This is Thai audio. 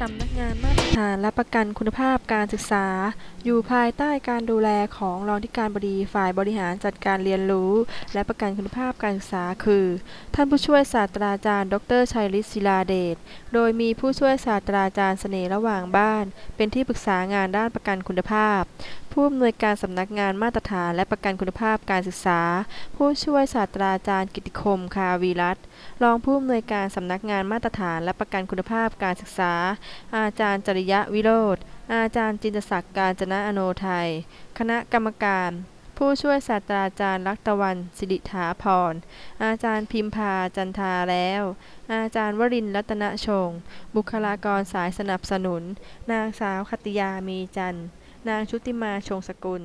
สำนักงานมาตรฐานและประกันคุณภาพการศึกษา อยู่ภายใต้การดูแลของรองธิการบดีฝ่ายบริหารจัดการเรียนรู้ และประกันคุณภาพการศึกษา คือ ท่านผู้ช่วยศาสตราจารย์ ดรชัยฤทธิ์ศิลาเดชโดยมีผู้ช่วยศาสตราจารย์เสน่ห์ระหว่างบ้าน เป็นที่ปรึกษางานด้านประกันคุณภาพ ผู้อำนวยการสำนักงานมาตรฐานและประกันคุณภาพการศึกษา ผู้ช่วยศาสตราจารย์กิติคมคาวีรัตน์รองผู้อำนวยการสำนักงานมาตรฐานและประกันคุณภาพการศึกษาอาจารย์จริยะวิโรธอาจารย์จินตศักดิ์กาญจนะอโนไทย คณะกรรมการ ผู้ช่วยศาสตราจารย์ลักตะวัน สิริถาพร อาจารย์พิมพาจันทาแล้ว อาจารย์วรินรัตนชง บุคลากรสายสนับสนุน นางสาวคติยามีจันทร์นางชุติมาชงสกุล